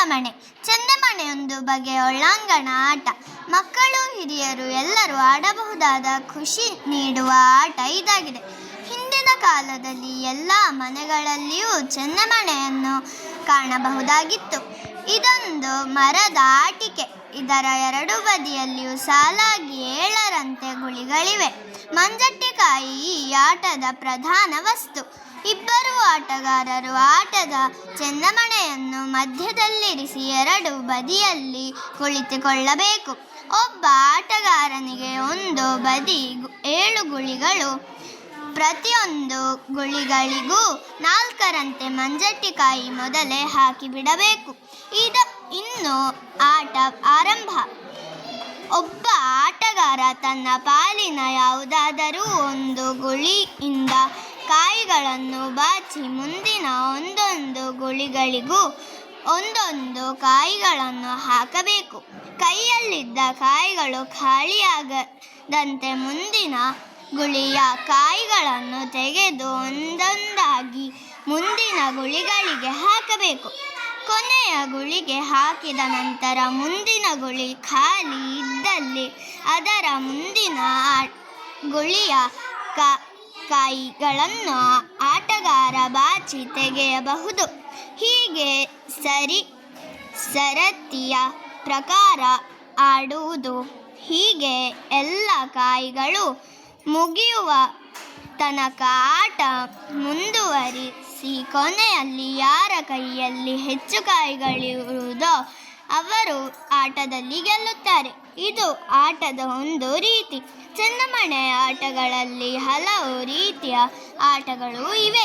ಚೆನ್ನಮಣೆ ಚೆನ್ನಮಣೆ ಒಂದು ಬಗೆಯ ಒಳಾಂಗಣ ಆಟ. ಮಕ್ಕಳು, ಹಿರಿಯರು ಎಲ್ಲರೂ ಆಡಬಹುದಾದ ಖುಷಿ ನೀಡುವ ಆಟ ಇದಾಗಿದೆ. ಹಿಂದಿನ ಕಾಲದಲ್ಲಿ ಎಲ್ಲ ಮನೆಗಳಲ್ಲಿಯೂ ಚೆನ್ನಮಣೆಯನ್ನು ಕಾಣಬಹುದಾಗಿತ್ತು. ಇದೊಂದು ಮರದ ಆಟಿಕೆ. ಇದರ ಎರಡು ಬದಿಯಲ್ಲಿಯೂ ಸಾಲಾಗಿ ಏಳರಂತೆ ಗುಳಿಗಳಿವೆ. ಮಂಜಟ್ಟಿಕಾಯಿ ಈ ಆಟದ ಪ್ರಧಾನ ವಸ್ತು. ಇಬ್ಬರು ಆಟಗಾರರು ಆಟದ ಚೆನ್ನಮಣೆಯನ್ನು ಮಧ್ಯದಲ್ಲಿರಿಸಿ ಎರಡು ಬದಿಯಲ್ಲಿ ಕುಳಿತುಕೊಳ್ಳಬೇಕು. ಒಬ್ಬ ಆಟಗಾರನಿಗೆ ಒಂದು ಬದಿ ಏಳು ಗುಳಿಗಳು. ಪ್ರತಿಯೊಂದು ಗುಳಿಗಳಿಗೂ ನಾಲ್ಕರಂತೆ ಮಂಜಟ್ಟಿಕಾಯಿ ಮೊದಲೇ ಹಾಕಿಬಿಡಬೇಕು ಇದ, ಇನ್ನು ಆಟ ಆರಂಭ. ಒಬ್ಬ ಆಟಗಾರ ತನ್ನ ಪಾಲಿನ ಯಾವುದಾದರೂ ಒಂದು ಗುಳಿಯಿಂದ ಕಾಯಿಗಳನ್ನು ಬಾಚಿ ಮುಂದಿನ ಒಂದೊಂದು ಗುಳಿಗಳಿಗೂ ಒಂದೊಂದು ಕಾಯಿಗಳನ್ನು ಹಾಕಬೇಕು. ಕೈಯಲ್ಲಿದ್ದ ಕಾಯಿಗಳು ಖಾಲಿಯಾಗದಂತೆ ಮುಂದಿನ ಗುಳಿಯ ಕಾಯಿಗಳನ್ನು ತೆಗೆದು ಒಂದೊಂದಾಗಿ ಮುಂದಿನ ಗುಳಿಗಳಿಗೆ ಹಾಕಬೇಕು. ಕೊನೆಯ ಗುಳಿಗೆ ಹಾಕಿದ ನಂತರ ಮುಂದಿನ ಗುಳಿ ಖಾಲಿ ಇದ್ದಲ್ಲಿ ಅದರ ಮುಂದಿನ ಗುಳಿಯ ಕಾ ಕಾಯಿಗಳನ್ನು ಆಟಗಾರ ಬಾಚಿ ತೆಗೆಯಬಹುದು. ಹೀಗೆ ಸರಿ, ಸರತಿಯ ಪ್ರಕಾರ ಆಡುವುದು. ಹೀಗೆ ಎಲ್ಲ ಕಾಯಿಗಳು ಮುಗಿಯುವ ತನಕ ಆಟ ಮುಂದುವರಿಸಿ, ಕೊನೆಯಲ್ಲಿ ಯಾರ ಕೈಯಲ್ಲಿ ಹೆಚ್ಚು ಕಾಯಿಗಳಿರುವುದೋ ಅವರು ಆಟದಲ್ಲಿ ಗೆಲ್ಲುತ್ತಾರೆ. ಇದು ಆಟದ ಒಂದು ರೀತಿ. ಚೆನ್ನಮಣೆ ಆಟಗಳಲ್ಲಿ ಹಲವು ರೀತಿಯ ಆಟಗಳು ಇವೆ.